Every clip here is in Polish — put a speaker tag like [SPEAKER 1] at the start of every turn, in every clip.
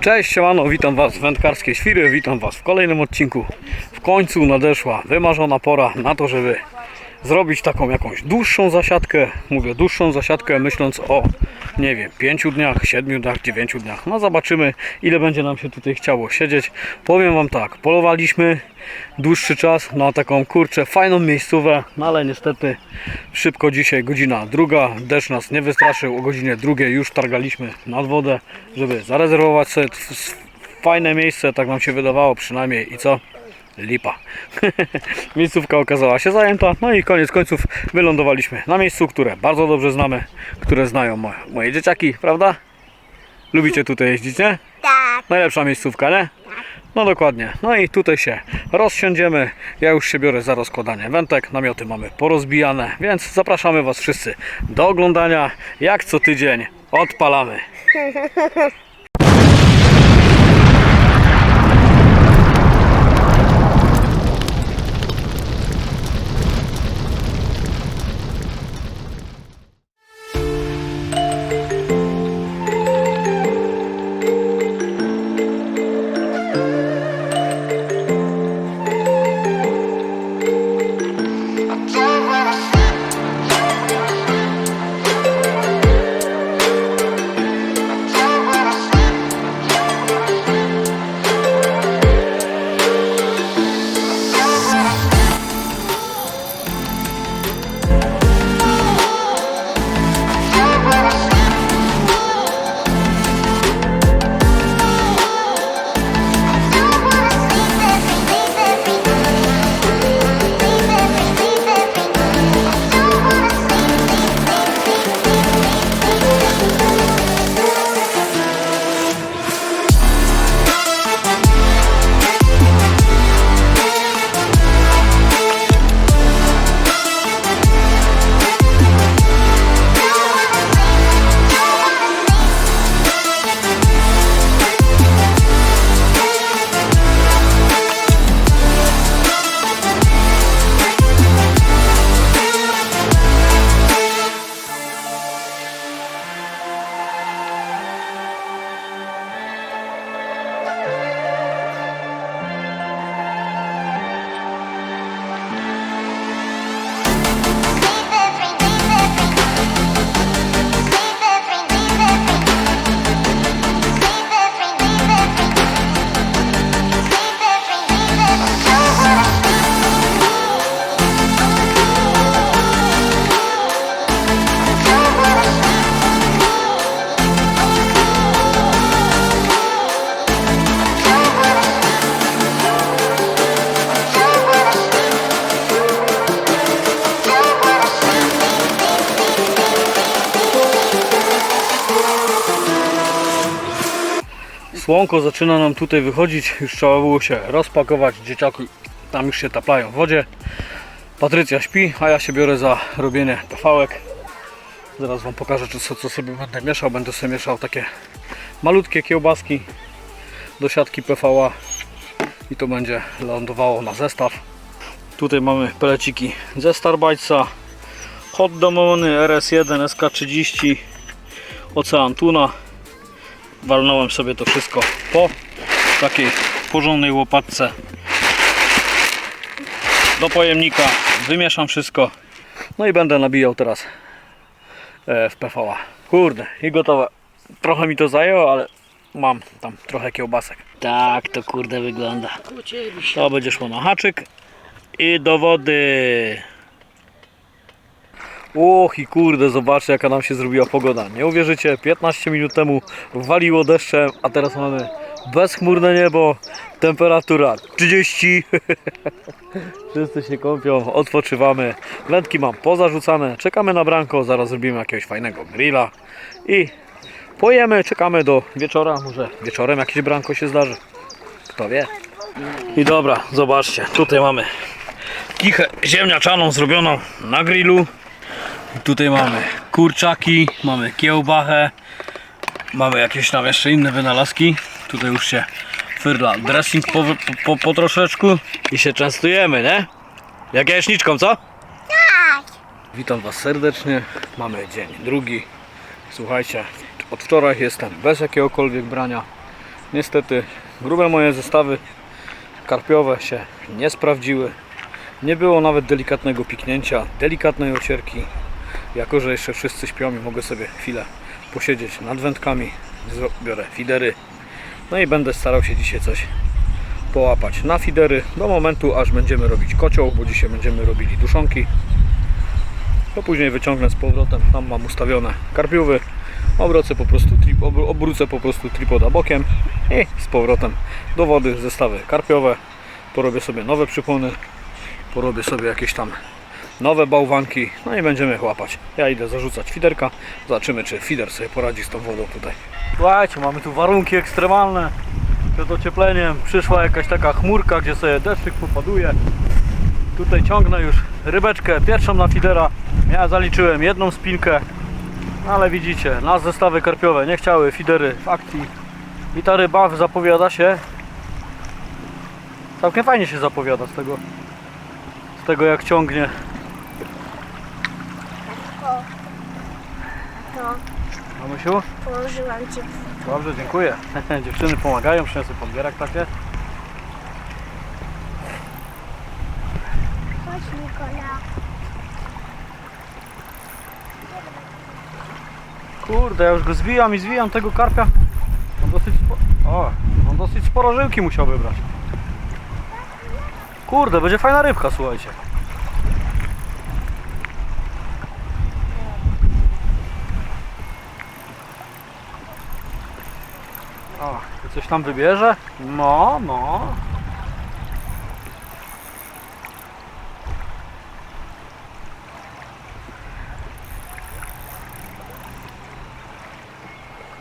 [SPEAKER 1] Cześć, siemano, witam Was w Wędkarskiej Świry, witam Was w kolejnym odcinku. W końcu nadeszła wymarzona pora na to, żeby zrobić taką jakąś dłuższą zasiadkę. Mówię dłuższą zasiadkę, myśląc o, nie wiem, 5 dniach, 7 dniach, 9 dniach. No zobaczymy, ile będzie nam się tutaj chciało siedzieć. Powiem Wam tak, polowaliśmy dłuższy czas na taką kurczę, fajną miejscówę, no ale niestety szybko dzisiaj godzina druga, deszcz nas nie wystraszył, o godzinie drugiej już targaliśmy nad wodę, żeby zarezerwować sobie fajne miejsce, tak nam się wydawało przynajmniej i co? Lipa. Miejscówka okazała się zajęta, no i koniec końców wylądowaliśmy na miejscu, które bardzo dobrze znamy, które znają moje, moje dzieciaki, prawda? Lubicie tutaj jeździć, nie?
[SPEAKER 2] Tak.
[SPEAKER 1] Najlepsza miejscówka, nie? No dokładnie. No i tutaj się rozsiądziemy. Ja już się biorę za rozkładanie wędek. Namioty mamy porozbijane, więc zapraszamy Was wszyscy do oglądania. Jak co tydzień odpalamy. Słonko zaczyna nam tutaj wychodzić. Już trzeba było się rozpakować. Dzieciaki tam już się taplają w wodzie. Patrycja śpi, a ja się biorę za robienie pefałek. Zaraz Wam pokażę, co, co sobie będę mieszał. Będę sobie mieszał takie malutkie kiełbaski do siatki PVA i to będzie lądowało na zestaw. Tutaj mamy peleciki ze Starbite'a, Hot Domony RS1 SK30 Ocean Tuna walnąłem sobie to wszystko po takiej porządnej łopatce. Do pojemnika wymieszam wszystko. No i będę nabijał teraz e, w PVA kurde i gotowe. Trochę mi to zajęło, ale mam tam trochę kiełbasek. Tak to kurde wygląda. To będzie szło na haczyk i do wody Och i kurde, zobaczcie jaka nam się zrobiła pogoda. Nie uwierzycie, 15 minut temu waliło deszczem, a teraz mamy bezchmurne niebo, temperatura 30. Wszyscy się kąpią, odpoczywamy. Wędki mam pozarzucane, czekamy na branko, zaraz zrobimy jakiegoś fajnego grilla i pojemy, czekamy do wieczora, może wieczorem jakieś branko się zdarzy. Kto wie. I dobra, zobaczcie, tutaj mamy kichę ziemniaczaną zrobioną na grillu. Tutaj mamy kurczaki, mamy kiełbachę, mamy jakieś tam jeszcze inne wynalazki. Tutaj już się fyrla dressing po, po, po troszeczku i się częstujemy, nie? Jak jajeczniczką, co?
[SPEAKER 2] Tak.
[SPEAKER 1] Witam Was serdecznie. Mamy dzień drugi. Słuchajcie, od wczoraj jestem bez jakiegokolwiek brania. Niestety grube moje zestawy karpiowe się nie sprawdziły. Nie było nawet delikatnego piknięcia, delikatnej ocierki. Jako, że jeszcze wszyscy śpią i mogę sobie chwilę posiedzieć nad wędkami, biorę fidery. No i będę starał się dzisiaj coś połapać na fidery do momentu, aż będziemy robić kocioł, bo dzisiaj będziemy robili duszonki. To później wyciągnę z powrotem, tam mam ustawione karpiowy, obrócę po prostu, trip, obr- obrócę po prostu tripoda bokiem i z powrotem do wody zestawy karpiowe. Porobię sobie nowe przypony, porobię sobie jakieś tam nowe bałwanki, no i będziemy łapać. Ja idę zarzucać fiderka, zobaczymy czy fider sobie poradzi z tą wodą tutaj. Słuchajcie, mamy tu warunki ekstremalne. Przed ociepleniem przyszła jakaś taka chmurka, gdzie sobie deszczyk popaduje. Tutaj ciągnę już rybeczkę, pierwszą na fidera. Ja zaliczyłem jedną spinkę, ale widzicie, nas zestawy karpiowe nie chciały fidery w akcji. I ta ryba zapowiada się całkiem fajnie się zapowiada z tego z tego jak ciągnie.
[SPEAKER 2] O. No,
[SPEAKER 1] Mamusiu?
[SPEAKER 2] położyłam ci.
[SPEAKER 1] Dobrze, dziękuję. Dziewczyny pomagają, przyniosły podbierak takie.
[SPEAKER 2] Chodź Nikola.
[SPEAKER 1] Kurde, ja już go zwijam i zwijam tego karpia. On dosyć spo... O, on dosyć sporo żyłki musiał wybrać. Kurde, będzie fajna rybka, słuchajcie. O, tu coś tam wybierze? No, no.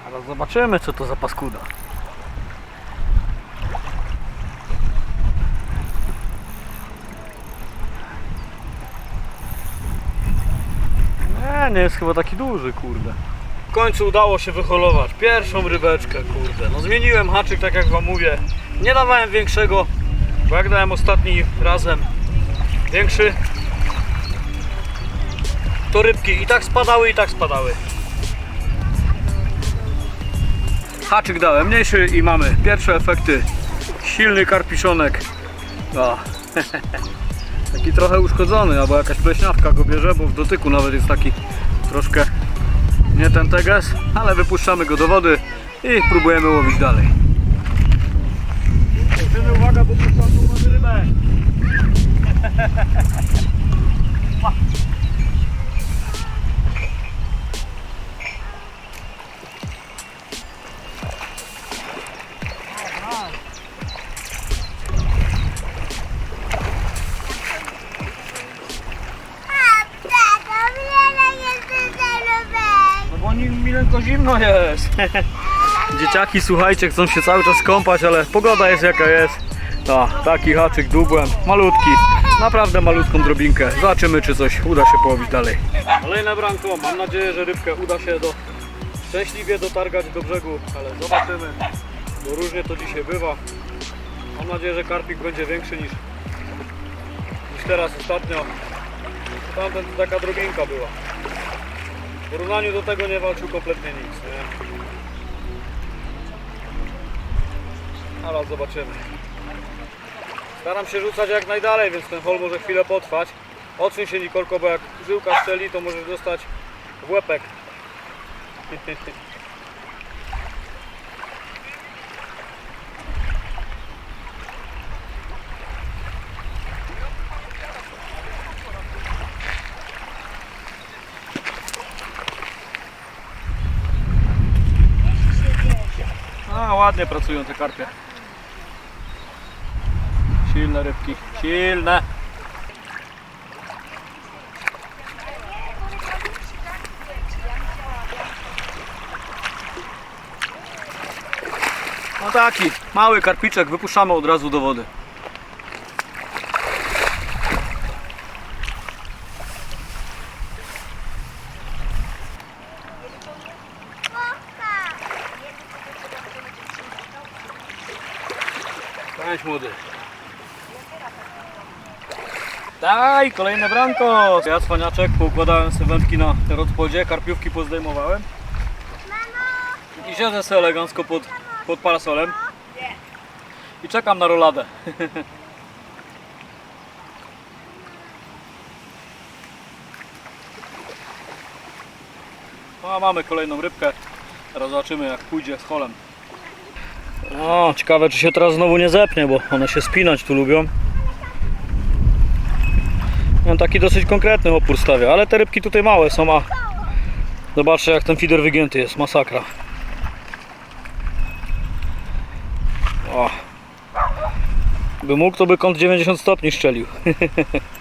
[SPEAKER 1] Teraz zobaczymy, co to za paskuda. Nie, nie jest chyba taki duży, kurde. Końcu udało się wyholować pierwszą rybeczkę, kurde. No zmieniłem haczyk, tak jak wam mówię. Nie dawałem większego, bo jak dałem ostatni razem większy, to rybki i tak spadały, i tak spadały. Haczyk dałem mniejszy i mamy pierwsze efekty. Silny karpiszonek. O. Taki trochę uszkodzony, albo jakaś pleśniawka go bierze, bo w dotyku nawet jest taki troszkę nie ten teges, ale wypuszczamy go do wody i próbujemy łowić dalej. Uwaga, bo tu rybę. Dzieciaki, słuchajcie, chcą się cały czas kąpać, ale pogoda jest jaka jest. No, taki haczyk dubłem, malutki, naprawdę malutką drobinkę. Zobaczymy, czy coś uda się połowić dalej. Kolejne branko, mam nadzieję, że rybkę uda się do, szczęśliwie dotargać do brzegu, ale zobaczymy, bo różnie to dzisiaj bywa. Mam nadzieję, że karpik będzie większy niż, niż teraz ostatnio. Tamten taka drobinka była. W porównaniu do tego nie walczył kompletnie nic, nie? Ale zobaczymy. Staram się rzucać jak najdalej, więc ten hol może chwilę potrwać. Odsuń się Nikolko, bo jak żyłka strzeli, to możesz dostać w łepek. A, ładnie pracują te karpie. Silne rybki, silne. No taki, mały karpiczek, wypuszczamy od razu do wody. Kolejne branko. Ja cwaniaczek, poukładałem sobie wędki na rodpodzie, karpiówki pozdejmowałem. I siedzę sobie elegancko pod pod parasolem. I czekam na roladę. No, a mamy kolejną rybkę. Teraz zobaczymy jak pójdzie z holem. O, ciekawe czy się teraz znowu nie zepnie, bo one się spinać tu lubią. On taki dosyć konkretny opór stawia, ale te rybki tutaj małe są, a zobaczcie jak ten fider wygięty jest, masakra. O. By mógł, to by kąt 90 stopni szczelił.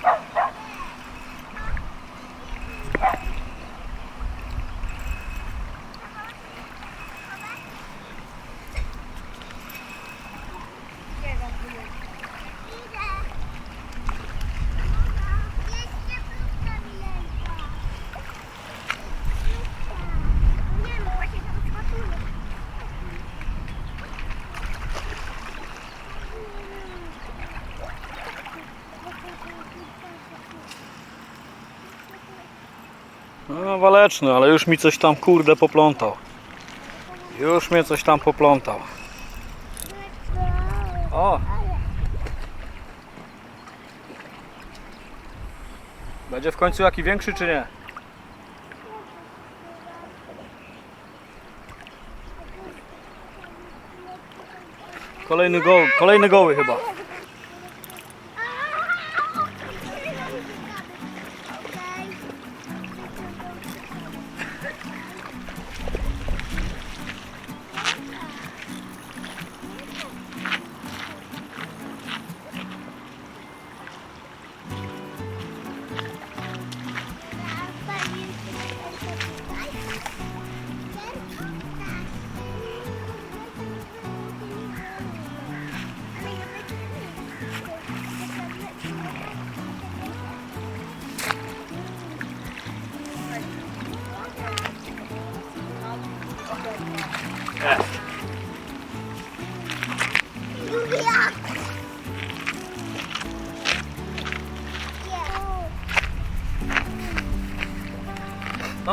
[SPEAKER 2] No
[SPEAKER 1] waleczny, ale już mi coś tam kurde poplątał. Już mnie coś tam poplątał. O! Będzie w końcu jaki większy czy nie? Kolejny goły, kolejny goły chyba.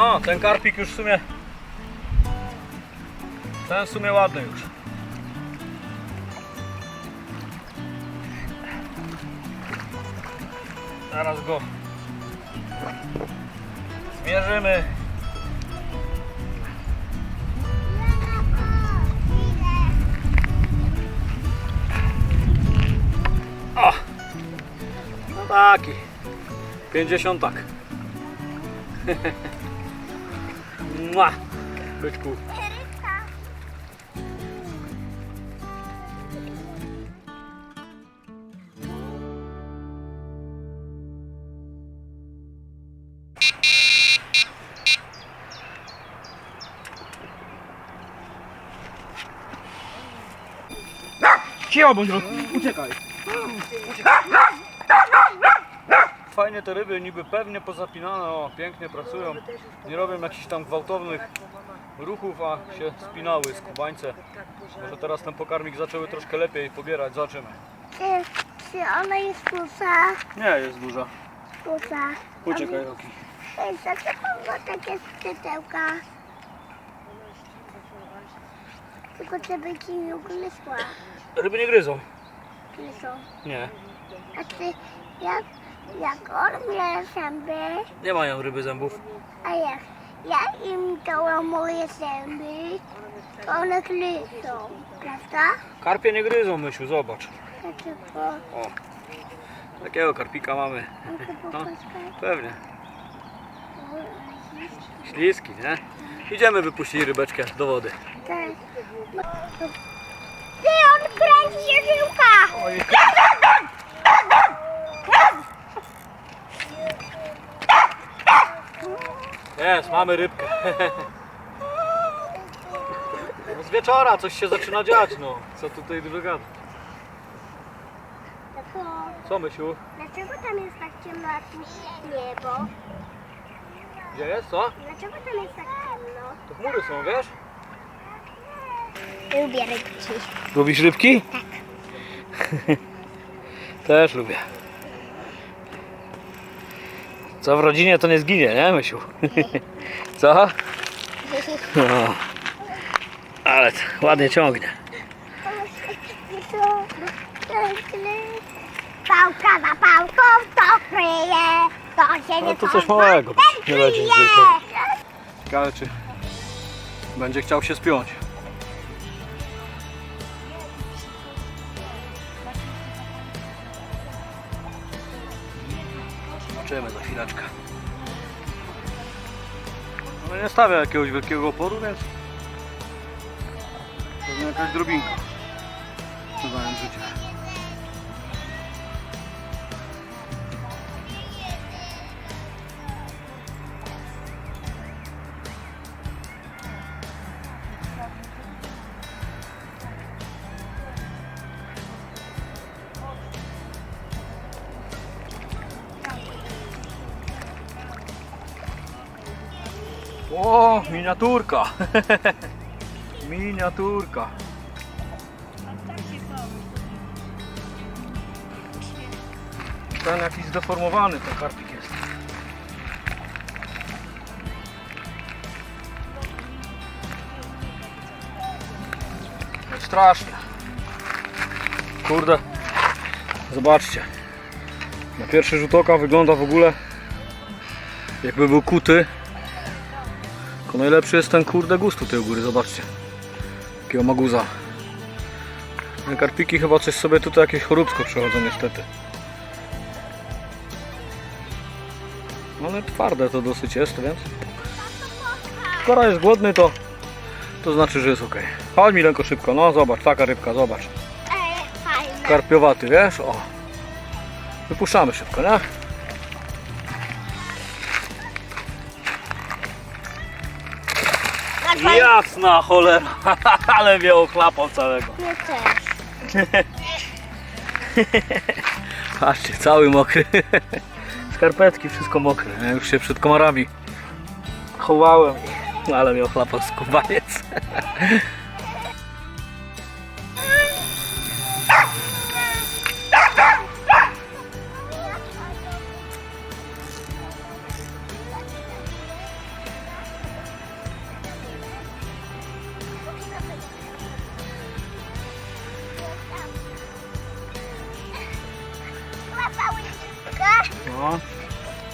[SPEAKER 1] No, ten karpik już w sumie. Ten w sumie ładny już. Zaraz go zmierzymy. O! No taki. 50 tak. Mua. Beijo
[SPEAKER 3] de cu. 귀여워 먼저 우체가 우체가
[SPEAKER 1] Fajnie te ryby niby pewnie pozapinane, o, pięknie pracują. Nie robią jakichś tam gwałtownych ruchów, a się spinały skubańce. Może teraz ten pokarmik zaczęły troszkę lepiej pobierać, zobaczymy.
[SPEAKER 2] Czy, czy ona jest kusa?
[SPEAKER 1] Nie, jest duża.
[SPEAKER 2] Kusa.
[SPEAKER 1] Uciekaj Roki.
[SPEAKER 2] Ej, dlaczego ma takie skrzydełka? Tylko żeby ci nie ugryzła.
[SPEAKER 1] Ryby nie gryzą.
[SPEAKER 2] Gryzą.
[SPEAKER 1] Nie.
[SPEAKER 2] A ty jak, jak on miał zęby,
[SPEAKER 1] Nie mają ryby zębów.
[SPEAKER 2] a jak ja im dałam moje zęby, to one gryzą, prawda?
[SPEAKER 1] Karpie nie gryzą, Mysiu, zobacz.
[SPEAKER 2] Dlaczego?
[SPEAKER 1] O, takiego karpika mamy.
[SPEAKER 2] Mogę
[SPEAKER 1] No,
[SPEAKER 2] popatrzeć?
[SPEAKER 1] pewnie. Śliski, nie? Idziemy wypuścić rybeczkę do wody.
[SPEAKER 2] Tak. Ty, on kręci się żyłka!
[SPEAKER 1] Jest, mamy rybkę. No z wieczora coś się zaczyna dziać, no. Co tutaj dużo gada. Co, Mysiu?
[SPEAKER 2] dlaczego tam jest tak ciemno jak niebo?
[SPEAKER 1] Gdzie jest, co?
[SPEAKER 2] Dlaczego tam jest tak ciemno?
[SPEAKER 1] To chmury są, wiesz?
[SPEAKER 2] Lubię rybki.
[SPEAKER 1] Lubisz rybki? Tak. Też lubię. Co w rodzinie to nie zginie, nie, Mysiu? Co? No. Ale to ładnie ciągnie.
[SPEAKER 2] Pałka za pałką to kryje, to się nie
[SPEAKER 1] Ale to coś małego, nie będzie nic wielkiego. Ciekawe czy będzie chciał się spiąć. Zobaczymy za chwileczkę. No nie stawia jakiegoś wielkiego oporu, więc pewnie jakaś drobinka. Przydając życie. O, miniaturka. miniaturka. Ten jakiś zdeformowany ten karpik jest. No strasznie. Kurde. Zobaczcie. Na pierwszy rzut oka wygląda w ogóle jakby był kuty najlepszy jest ten kurde gust tutaj u góry, zobaczcie. Jakiego maguza. Te Karpiki chyba coś sobie tutaj jakieś choróbsko przechodzą niestety. No ale twarde to dosyć jest, więc. Skoro jest głodny to to znaczy, że jest ok. Chodź Milenko szybko, no zobacz, taka rybka, zobacz.
[SPEAKER 2] E.
[SPEAKER 1] Karpiowaty, wiesz? O. Wypuszczamy szybko, nie? Jasna cholera, ale mnie ochlapał całego.
[SPEAKER 2] Mnie też.
[SPEAKER 1] Patrzcie, cały mokry. Skarpetki, wszystko mokre. Ja już się przed komarami chowałem, ale mnie ochlapał skubaniec.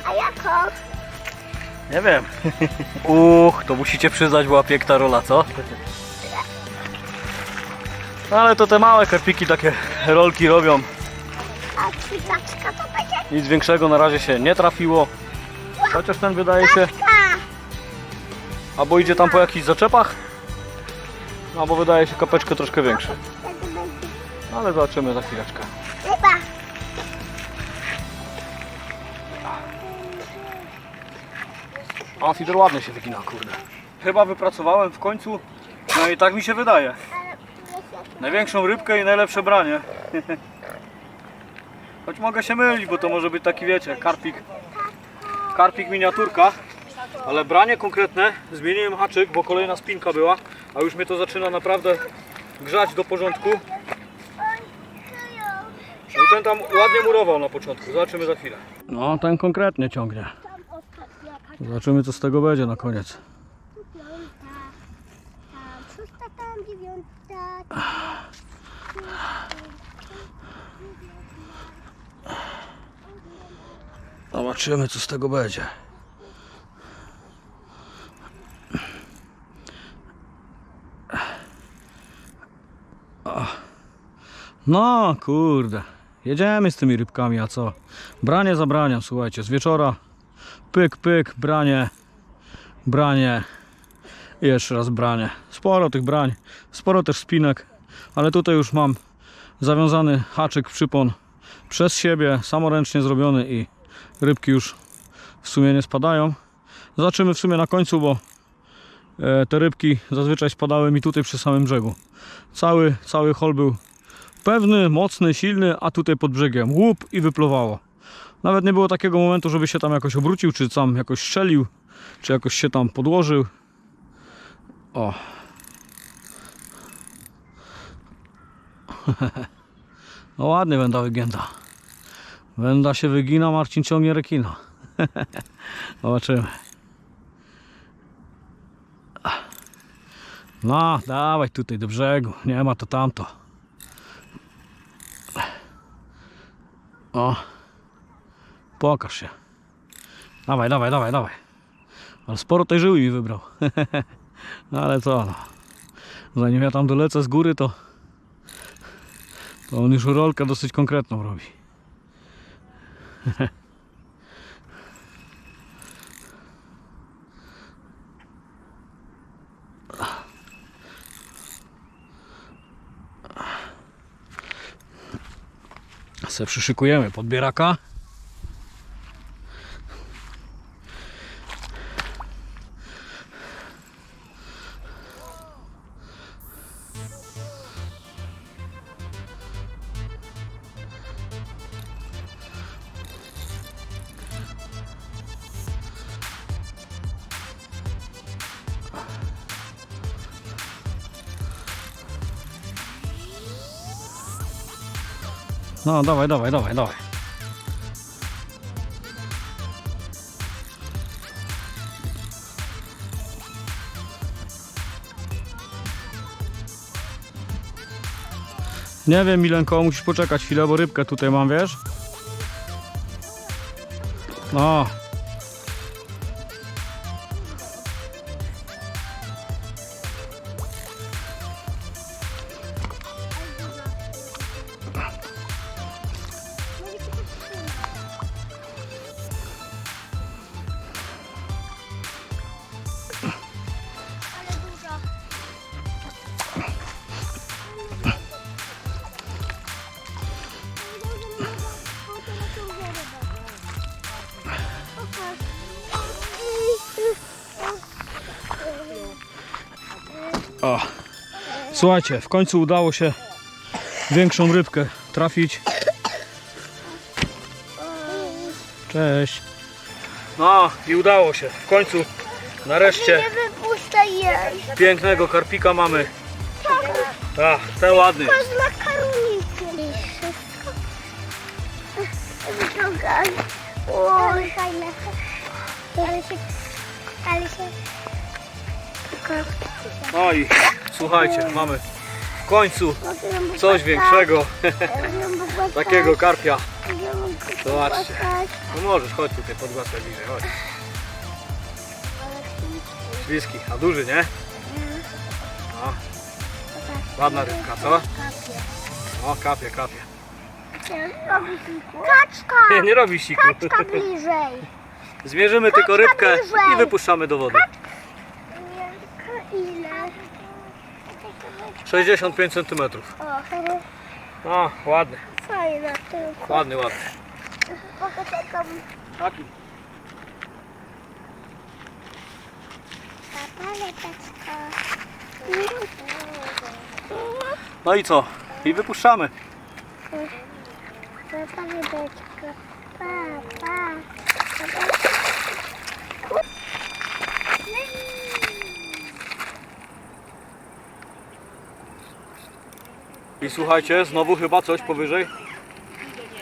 [SPEAKER 2] A jaką?
[SPEAKER 1] nie wiem. Uch, to musicie przyznać, była piękna rola, co? No ale to te małe karpiki takie rolki robią.
[SPEAKER 2] A to będzie
[SPEAKER 1] Nic większego na razie się nie trafiło. Chociaż ten wydaje się, albo idzie tam po jakichś zaczepach, albo wydaje się kapeczkę troszkę
[SPEAKER 2] będzie
[SPEAKER 1] No, ale zobaczymy za chwileczkę. A fider ładnie się wygina, kurde. Chyba wypracowałem w końcu, no i tak mi się wydaje. Największą rybkę i najlepsze branie. Choć mogę się mylić, bo to może być taki, wiecie, karpik. Karpik miniaturka. Ale branie konkretne, zmieniłem haczyk, bo kolejna spinka była, a już mnie to zaczyna naprawdę grzać do porządku. No i ten tam ładnie murował na początku, zobaczymy za chwilę. No, ten konkretnie ciągnie.
[SPEAKER 2] Tam
[SPEAKER 1] Zobaczymy co z tego będzie na koniec.
[SPEAKER 2] piąta. Tam szósta, tam dziewiąta.
[SPEAKER 1] Zobaczymy co z tego będzie. No kurde. Jedziemy z tymi rybkami, a co? Branie zabrania, słuchajcie, z wieczora. Pyk, pyk, branie. Branie. I jeszcze raz branie. Sporo tych brań, sporo też spinek, ale tutaj już mam zawiązany haczyk, przypon przez siebie, samoręcznie zrobiony i rybki już w sumie nie spadają. Zobaczymy w sumie na końcu, bo e, te rybki zazwyczaj spadały mi tutaj przy samym brzegu. Cały, cały hol był pewny, mocny, silny, a tutaj pod brzegiem łup i wypluwało. Nawet nie było takiego momentu, żeby się tam jakoś obrócił, czy tam jakoś strzelił, czy jakoś się tam podłożył. O. No ładnie węda wygięta. Węda się wygina, Marcin ciągnie rekina. Zobaczymy. No, dawaj tutaj do brzegu. Nie ma to tamto. O. Pokaż się. Dawaj, dawaj, dawaj, dawaj. Ale sporo tej żyły mi wybrał. No ale co no. Zanim ja tam dolecę z góry, to, to on już rolkę dosyć konkretną robi. Se przyszykujemy podbieraka. No dawaj, dawaj, dawaj, dawaj. Nie wiem Milenko, musisz poczekać chwilę, bo rybkę tutaj mam, wiesz? No. Słuchajcie, w końcu udało się większą rybkę trafić. Cześć. No i udało się. W końcu nareszcie pięknego karpika mamy. A, ten ładny.
[SPEAKER 2] Ale się... Ale się...
[SPEAKER 1] No i słuchajcie, mamy w końcu coś większego, takiego karpia. Zobaczcie. No możesz, chodź tutaj, podgłaskaj bliżej, chodź. Śliski, a duży, nie? No, ładna rybka, co? O, kapie, kapie.
[SPEAKER 2] Kaczka!
[SPEAKER 1] Nie, nie robi siku.
[SPEAKER 2] Kaczka bliżej.
[SPEAKER 1] Zmierzymy tylko rybkę i wypuszczamy do wody.
[SPEAKER 2] Ile?
[SPEAKER 1] 65 cm.
[SPEAKER 2] O,
[SPEAKER 1] ładny,
[SPEAKER 2] fajna tylko.
[SPEAKER 1] ładny, ładny.
[SPEAKER 2] Pokaż jaką
[SPEAKER 1] Taki. No i co? I wypuszczamy.
[SPEAKER 2] Paleteczka. Pa, pa.
[SPEAKER 1] I słuchajcie, znowu chyba coś powyżej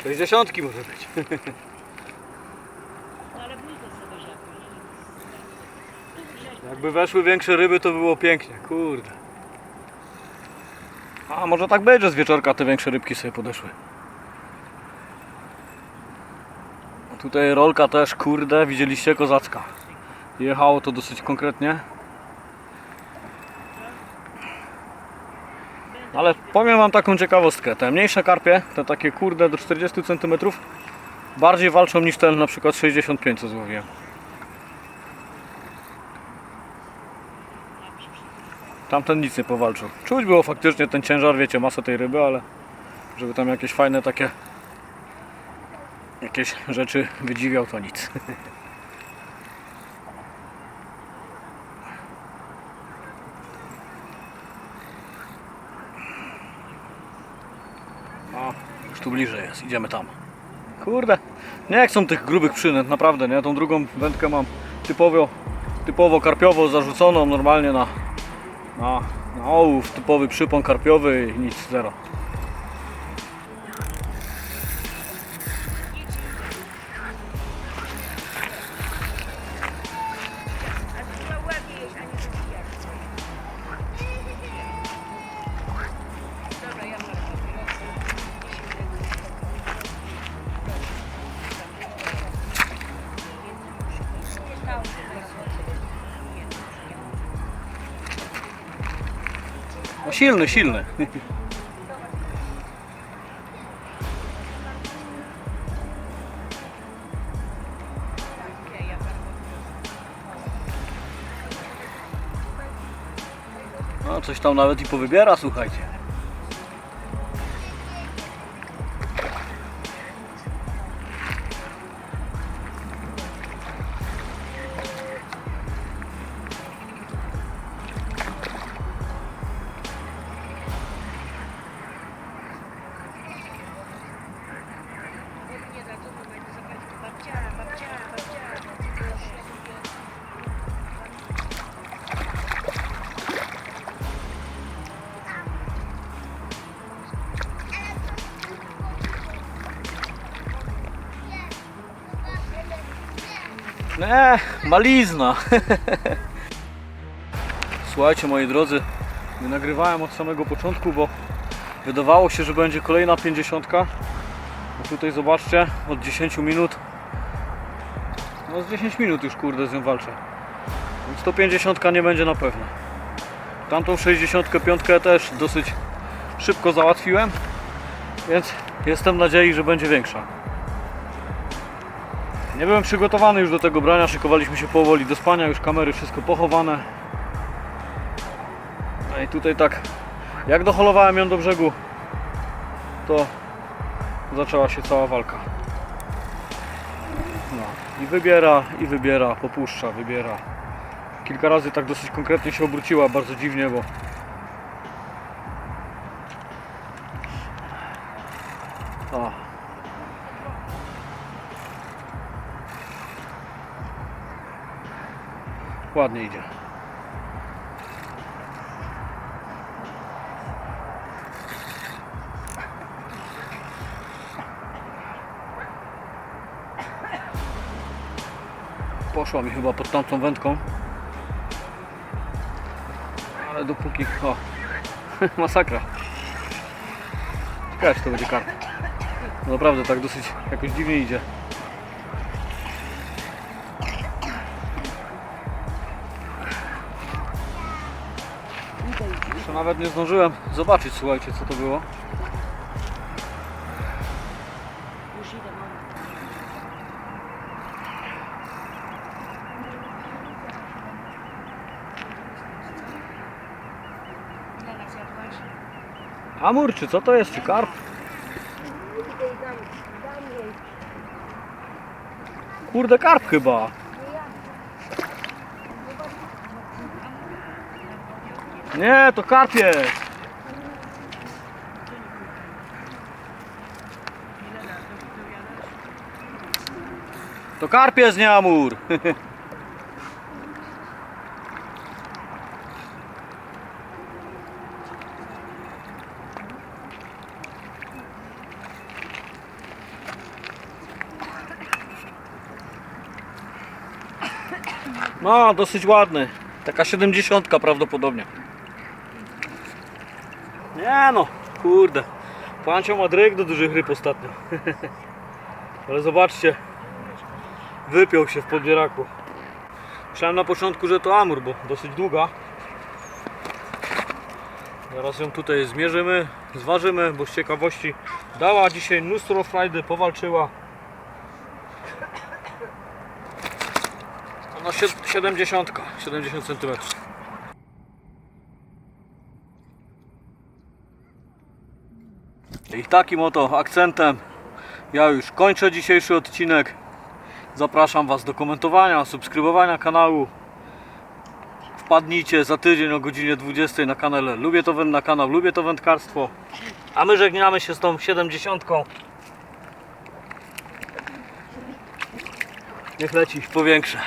[SPEAKER 1] 60 może być. Jakby weszły większe ryby, to by było pięknie. Kurde. A może tak będzie, że z wieczorka te większe rybki sobie podeszły. Tutaj rolka też, kurde, widzieliście kozacka. Jechało to dosyć konkretnie. Ale powiem wam taką ciekawostkę. Te mniejsze karpie, te takie kurde do 40 cm, bardziej walczą niż ten na przykład 65 co złowiłem. Tamten nic nie powalczył. Czuć było faktycznie ten ciężar, wiecie, masę tej ryby, ale żeby tam jakieś fajne takie jakieś rzeczy wydziwiał, to nic. O, już tu bliżej jest, idziemy tam. Kurde, nie chcą tych grubych przynęt, naprawdę, nie? Tą drugą wędkę mam typowo, typowo karpiowo zarzuconą normalnie na, na, na ołów, typowy przypon karpiowy i nic, zero. Silny, silny. No, coś tam nawet i powybiera, słuchajcie. Nie, malizna. Słuchajcie moi drodzy, nie nagrywałem od samego początku, bo wydawało się, że będzie kolejna 50. A tutaj zobaczcie, od 10 minut. No z 10 minut już kurde z nią walczę. Więc 150 nie będzie na pewno. Tamtą 65 też dosyć szybko załatwiłem, więc jestem nadziei, że będzie większa. Nie byłem przygotowany już do tego brania, szykowaliśmy się powoli do spania, już kamery wszystko pochowane. No i tutaj tak, jak doholowałem ją do brzegu, to zaczęła się cała walka. No i wybiera, i wybiera, popuszcza, wybiera. Kilka razy tak dosyć konkretnie się obróciła, bardzo dziwnie, bo ładnie idzie. Poszła mi chyba pod tamtą wędką. Ale dopóki... O! Masakra. Ciekawe czy to będzie karp. No naprawdę tak dosyć jakoś dziwnie idzie. Nawet nie zdążyłem zobaczyć, słuchajcie, co to było. Amur, czy co to jest? Czy karp? Kurde, karp chyba. Nie, to karp jest. To karp jest, nie amur. No, dosyć ładny. Taka 70 prawdopodobnie. Nie no, kurde. Pancio ma dryg do dużych ryb ostatnio. Ale zobaczcie. Wypiął się w podbieraku. Myślałem na początku, że to amur, bo dosyć długa. Zaraz ją tutaj zmierzymy, zważymy, bo z ciekawości dała dzisiaj mnóstwo frajdy, powalczyła. No sie- 70, 70 cm. I takim oto akcentem ja już kończę dzisiejszy odcinek. Zapraszam Was do komentowania, subskrybowania kanału. Wpadnijcie za tydzień o godzinie 20 na kanale Lubię to na kanał Lubię to wędkarstwo. A my żegnamy się z tą 70. Niech leci powiększe.